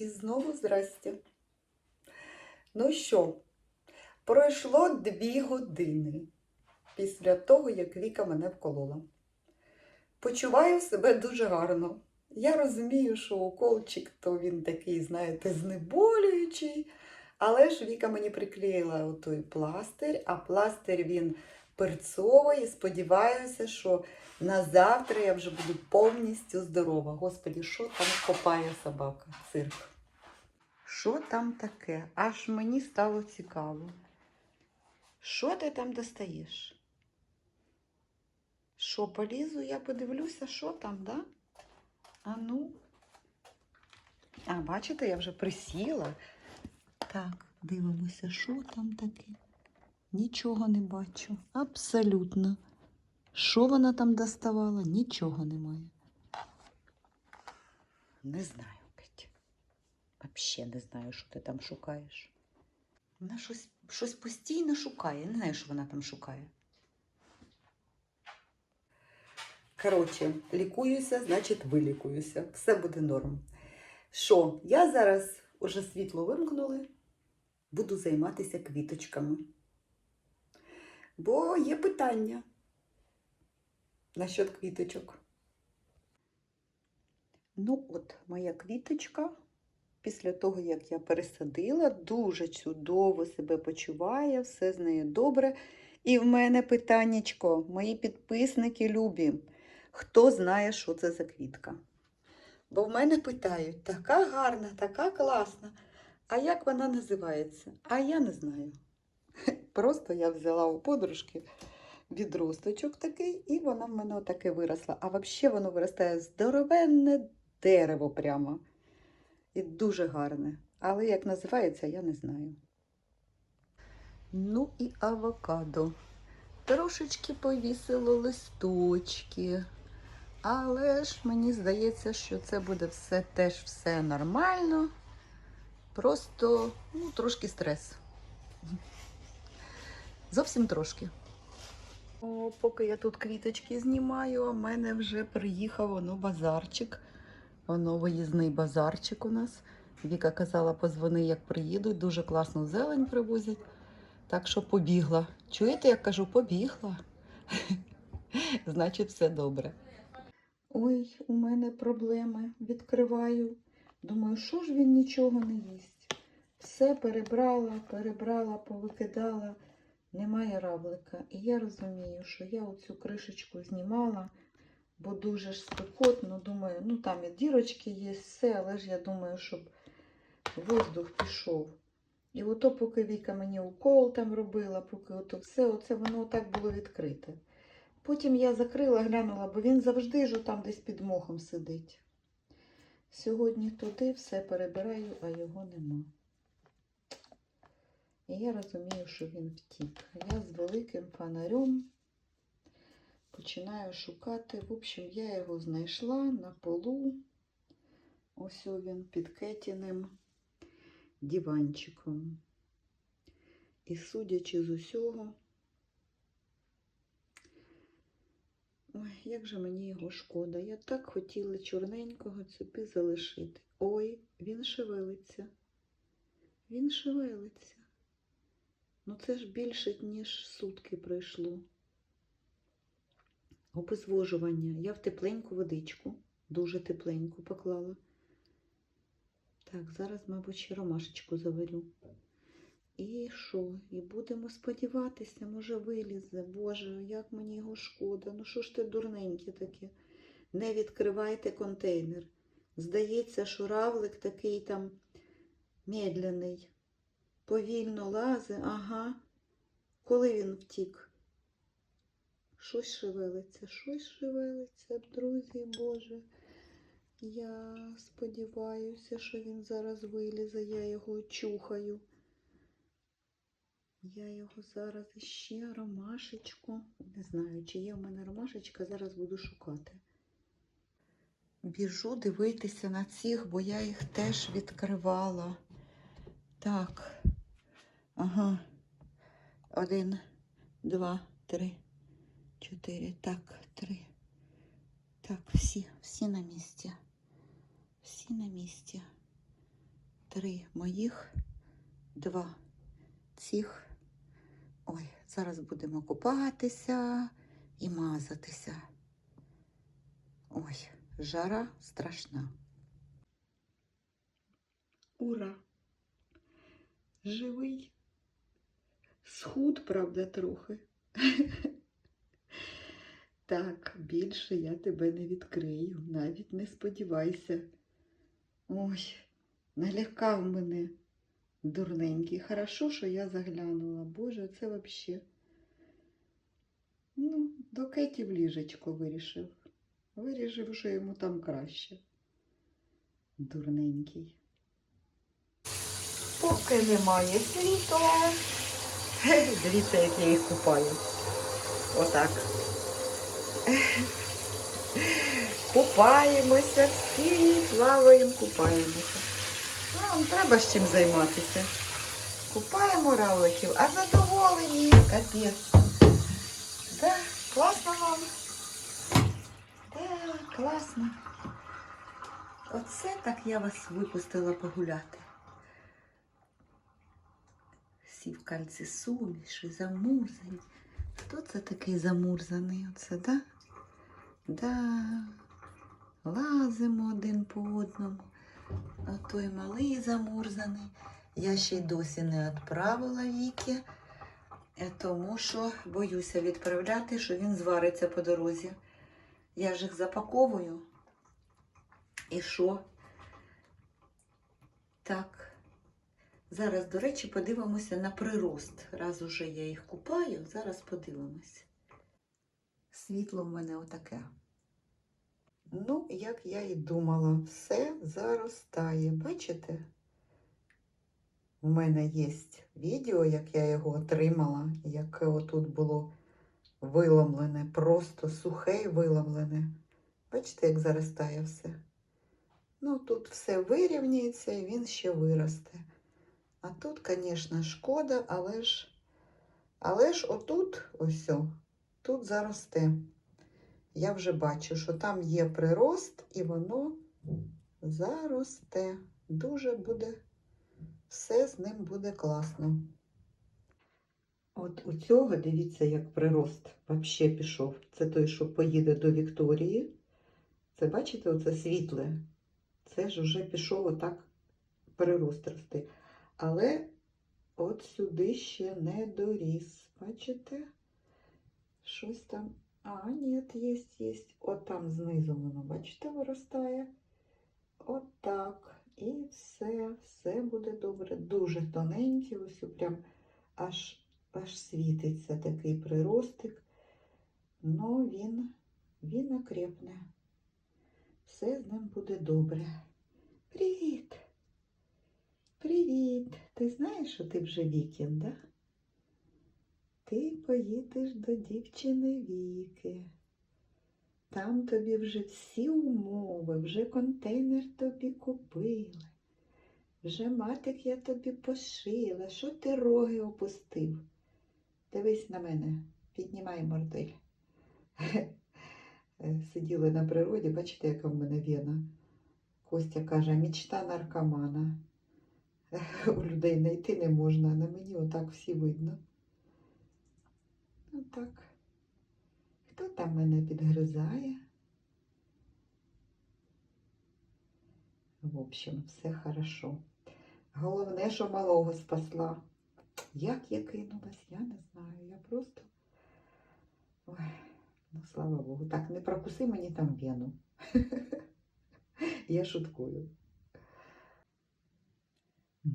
І знову здрастя. Ну що, пройшло дві години після того, як Віка мене вколола. Почуваю себе дуже гарно. Я розумію, що уколчик то він такий, знаєте, знеболюючий. Але ж Віка мені приклеїла отой пластир, а пластир він перцовий. І сподіваюся, що на завтра я вже буду повністю здорова. Господі, що там копає собака? Цирк. Що там таке? Аж мені стало цікаво. Що ти там достаєш? Що, полізу, я подивлюся, що там, да? А ну. А, бачите, я вже присіла. Так, дивимося, що там таке. Нічого не бачу. Абсолютно. Що вона там доставала? Нічого немає. Не знаю, Петя. Взагалі не знаю, що ти там шукаєш. Вона щось, щось постійно шукає. Не знаю, що вона там шукає. Коротше, лікуюся, значить вилікуюся. Все буде норм. Що, я зараз уже світло вимкнули, буду займатися квіточками. Бо є питання насчет квіточок. Ну, от, моя квіточка, після того, як я пересадила, дуже чудово себе почуває, все з нею добре. І в мене питаннячко, мої підписники любі, хто знає, що це за квітка? Бо в мене питають, така гарна, така класна. А як вона називається? А я не знаю. Просто я взяла у подружки відросточок такий, і вона в мене отаке виросла. А взагалі воно виростає здоровенне дерево прямо. І дуже гарне. Але як називається, я не знаю. Ну і авокадо. Трошечки повісило листочки. Але ж мені здається, що це буде все теж все нормально. Просто ну, трошки стрес. Зовсім трошки. О, поки я тут квіточки знімаю, у мене вже приїхав воно базарчик. Воно виїзний базарчик у нас. Віка казала, позвони, як приїдуть. Дуже класну зелень привозять. Так що побігла. Чуєте, як кажу, побігла. Значить, все добре. Ой, у мене проблеми. Відкриваю. Думаю, що ж він нічого не їсть. Все перебрала, перебрала, повикидала. Немає равлика. І я розумію, що я оцю кришечку знімала, бо дуже ж спекотно. Думаю, ну там і дірочки є, все, але ж я думаю, щоб воздух пішов. І ото, поки Віка мені укол там робила, поки ото все, оце воно так було відкрите. Потім я закрила, глянула, бо він завжди ж там десь під мохом сидить. Сьогодні туди все перебираю, а його нема. І я розумію, що він втік. Я з великим фонарем починаю шукати. В общем, я його знайшла на полу. Ось він під кетіним диванчиком. І судячи з усього, ой, як же мені його шкода. Я так хотіла чорненького цепи залишити. Ой, він шевелиться. Він шевелиться. Ну це ж більше, ніж сутки пройшло. Обезвожування. Я в тепленьку водичку, дуже тепленьку поклала. Так, зараз, мабуть, ще ромашечку заварю. І що? І будемо сподіватися, може вилізе. Боже, як мені його шкода. Ну що ж ти дурненьке таке? Не відкривайте контейнер. Здається, що равлик такий там медленний. Повільно лазе, ага. Коли він втік? Щось шевелиться, щось шевелиться, друзі Боже. Я сподіваюся, що він зараз вилізе, я його чухаю. Я його зараз ще ромашечку. Не знаю, чи є в мене ромашечка, зараз буду шукати. Біжу дивитися на цих, бо я їх теж відкривала. Так. Ага. Один, два, три, чотири. Так, три. Так, всі, всі на місці. Всі на місці. три моїх, два цих. Ой, зараз будемо купатися і мазатися. Ой, жара страшна. Ура! Живий. Схуд, правда, трохи. Так, більше я тебе не відкрию, навіть не сподівайся. Ой, налякав мене дурненький. Хорошо, що я заглянула. Боже, це взагалі. Ну, до Кеті в ліжечко вирішив. Вирішив, що йому там краще. Дурненький. Поки немає світла. Дивіться, як я їх купаю. Отак. Купаємося, всі плаваємо, купаємося. Нам треба з чим займатися. Купаємо равликів, а задоволені капець. Да, класно вам. Да, класно. Оце так я вас випустила погуляти. Всі в кальці суміші, замурзані. Хто це такий замурзаний? Оце, да? Да. Лазимо один по одному. А той малий замурзаний. Я ще й досі не відправила Віки, е, тому що боюся відправляти, що він звариться по дорозі. Я ж їх запаковую. І що? Так. Зараз, до речі, подивимося на прирост. Раз уже я їх купаю, зараз подивимося. Світло в мене отаке. Ну, як я і думала, все заростає. Бачите? У мене є відео, як я його отримала, яке отут було виламлене, просто сухе і виламлене. Бачите, як заростає все. Ну, тут все вирівняється і він ще виросте. А тут, звісно, шкода, але ж, але ж отут, ось, тут заросте. Я вже бачу, що там є прирост, і воно заросте. Дуже буде, все з ним буде класно. От у цього, дивіться, як прирост взагалі пішов. Це той, що поїде до Вікторії. Це бачите, оце світле. Це ж вже пішов отак прирост рости. Але от сюди ще не доріс. Бачите? Щось там. А, ні, є, є. От там знизу воно, бачите, виростає. От так. І все, все буде добре. Дуже тоненький, ось прям аж, аж світиться такий приростик. Ну, він, він окрепне. Все з ним буде добре. Привіт! Привіт! Ти знаєш, що ти вже вікend, да? Ти поїдеш до дівчини Віки. Там тобі вже всі умови, вже контейнер тобі купили, вже матик я тобі пошила. Що ти роги опустив? Дивись на мене, піднімай мордель. Сиділи на природі, бачите, яка в мене вена. Костя каже, мічта наркомана. У людей знайти не можна, на мені отак всі видно. Отак. Хто там мене підгризає? В общем, все хорошо. Головне, що малого спасла. Як я кинулась, я не знаю. Я просто. Ой, ну слава Богу. Так, не прокуси мені там вену. Я шуткую.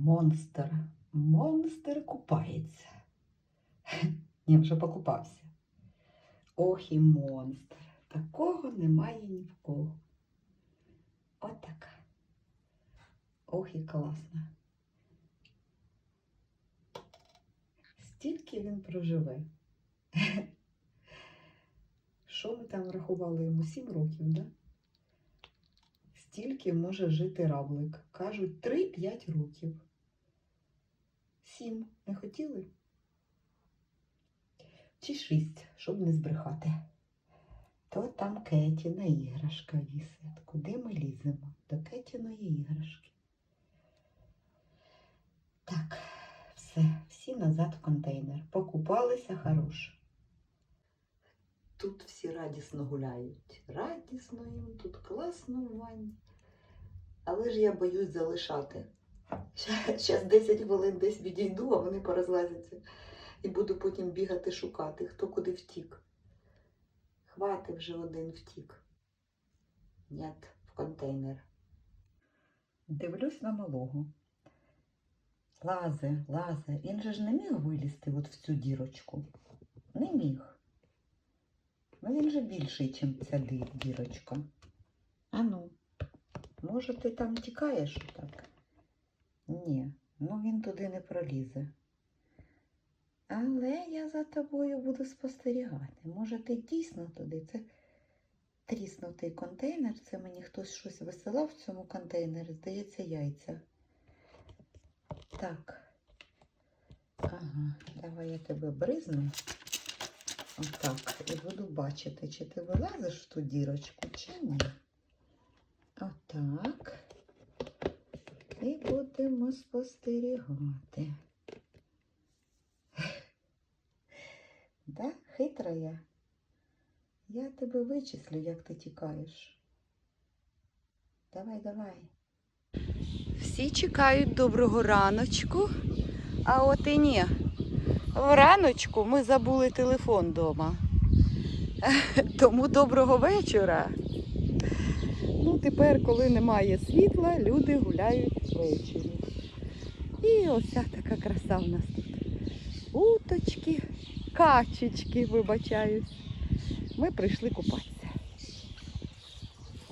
Монстр. Монстр купається. Ні, вже покупався. Ох і монстр. Такого немає ні в кого. Отака. Ох і класно. Стільки він проживе. Що ми там рахували йому? Сім років, да? Стільки може жити равлик. Кажуть, 3-5 років. Сім. Не хотіли? Чи шість, щоб не збрехати. То там Кетіна іграшка вісить. Куди ми ліземо? До Кетіної іграшки. Так, Все, всі назад в контейнер. Покупалися хороше. Тут всі радісно гуляють. Радісно їм, тут класно в ванні. Але ж я боюсь залишати. Зараз 10 хвилин десь відійду, а вони порозлазяться. І буду потім бігати шукати, хто куди втік. Хвати вже один втік. Нет, в контейнер. Дивлюсь на малого. Лазе, лазе. Він же ж не міг вилізти от в цю дірочку. Не міг. Ну він же більший, ніж ця дірочка. Ану, може ти там тікаєш так? Ні, ну він туди не пролізе. Але я за тобою буду спостерігати. Може, ти дійсно туди. Це тріснутий контейнер. Це мені хтось щось висилав в цьому контейнері. Здається, яйця. Так. Ага, давай я тебе бризну. Отак. І буду бачити, чи ти вилазиш в ту дірочку, чи ні. Отак. І будемо спостерігати. Да, хитра я. Я тебе вичислю, як ти тікаєш. Давай, давай. Всі чекають доброго раночку, а от і ні. Враночку ми забули телефон вдома. Тому доброго вечора. Ну, тепер, коли немає світла, люди гуляють ввечері. І ося така краса в нас тут. Уточки, качечки, вибачаюсь. Ми прийшли купатися.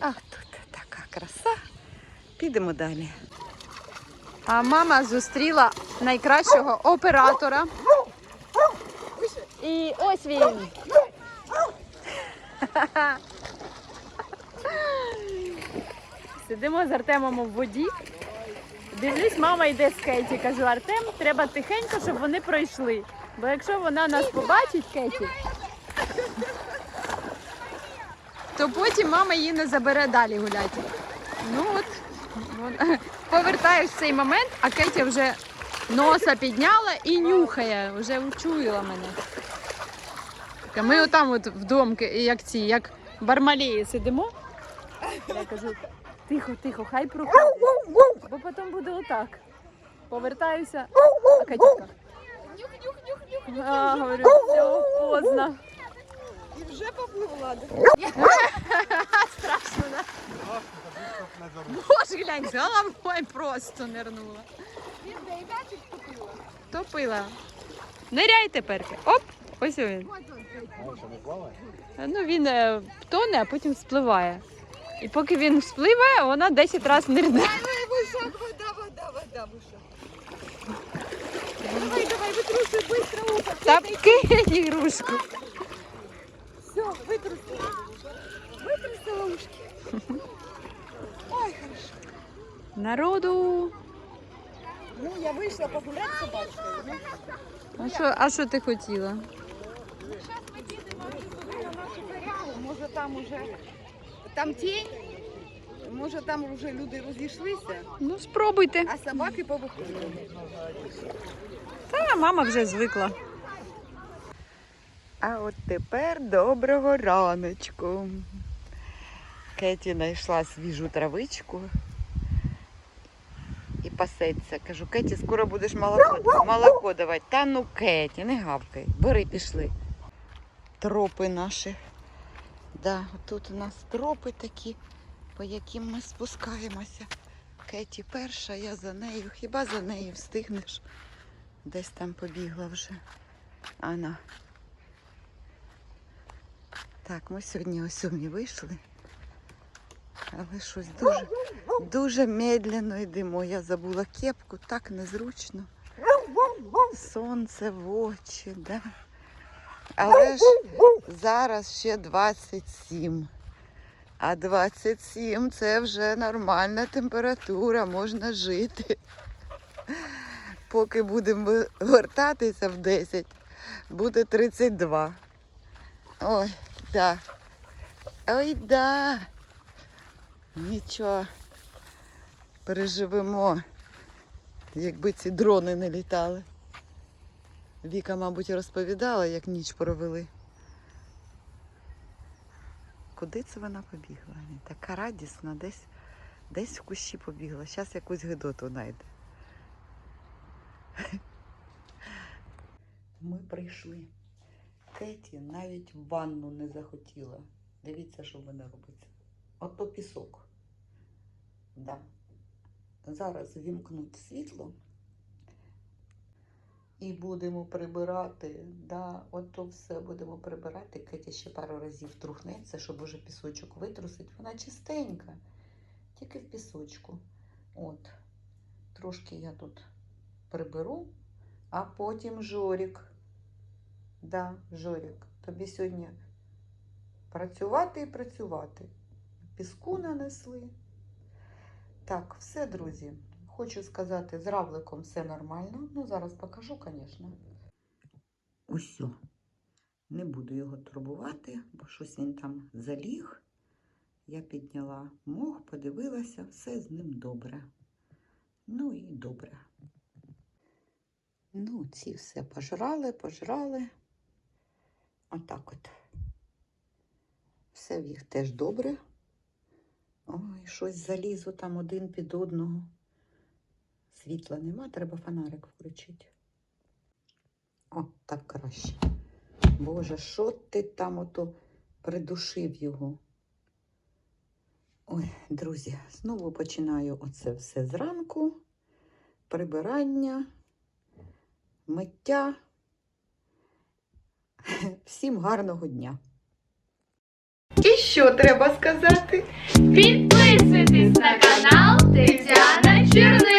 Ах, тут така краса. Підемо далі. А мама зустріла найкращого оператора. І ось він. Сидимо з Артемом у воді. Дивлюсь, мама йде з Кеті. Кажу, Артем, треба тихенько, щоб вони пройшли. Бо якщо вона нас побачить, Кеті, то потім мама її не забере далі гуляти. Ну от, повертаюсь в цей момент, а Кетя вже носа підняла і нюхає, вже учуяла мене. Так, Ми отам от в домки, як ці, як бармалеї сидимо. Я кажу, тихо, тихо, хай проходить. Бо потім буде отак. Повертаюся, а. А, говорю, все, поздно. І вже попливла. Страшно, да? Боже, глянь, з головою просто нирнула. Топила. Ниряй тепер. Оп, ось він. Ну він е, тоне, а потім спливає. І поки він спливе, вона 10 разів нирне. Вышаг, вода, вода, вода, вышаг. Давай, давай, вытрусывай быстро ухо. Та кинь ігрушку. Все, вытрусила. Вытрусила ушки. Ой, хорошо. Народу. Ну, я вышла погулять с собачкой. Ну, А що, а що ти хотіла? Сейчас мы едем туди на нашу корягу. Може там уже, там тінь. Може там вже люди розійшлися, Ну, спробуйте. а собаки повиходили. Та мама вже звикла. А от тепер доброго раночку. Кеті знайшла свіжу травичку і пасеться. Кажу, Кеті, скоро будеш молоко, молоко давати. Та ну Кеті, не гавкай. Бери, пішли. Тропи наші. Да, тут у нас тропи такі, по яким ми спускаємося. Кеті перша, я за нею. Хіба за нею встигнеш? Десь там побігла вже. Ана. Так, ми сьогодні о сьомій вийшли. Але щось дуже, дуже медленно йдемо. Я забула кепку, так незручно. Сонце в очі, да. Але ж зараз ще 27. А 27 це вже нормальна температура, можна жити. Поки будемо вертатися в 10, буде 32. Ой, да. Ой, да. Нічого. Переживемо, якби ці дрони не літали. Віка, мабуть, розповідала, як ніч провели. Куди це вона побігла? Така радісна, десь, десь в кущі побігла. Зараз якусь гидоту знайде. Ми прийшли. Кеті навіть в ванну не захотіла. Дивіться, що в мене робиться. Ото пісок. Да. Зараз вімкнуть світло і будемо прибирати. Да, ото все будемо прибирати. Кетя ще пару разів трухнеться, щоб уже пісочок витрусить. Вона чистенька, тільки в пісочку. От, трошки я тут приберу, а потім Жорік. Да, Жорік, тобі сьогодні працювати і працювати. Піску нанесли. Так, все, друзі. Хочу сказати, з равликом все нормально. Ну, зараз покажу, звісно. Усьо. Не буду його турбувати, бо щось він там заліг. Я підняла мох, подивилася, все з ним добре. Ну і добре. Ну, ці все пожрали, пожрали. Отак от. Все в їх теж добре. Ой, щось залізо там один під одного. Світла нема, треба фонарик включити. О, так краще. Боже, що ти там ото придушив його? Ой, друзі, знову починаю оце все зранку. Прибирання, миття. Всім гарного дня. І що треба сказати? Підписуйтесь на канал Тетяни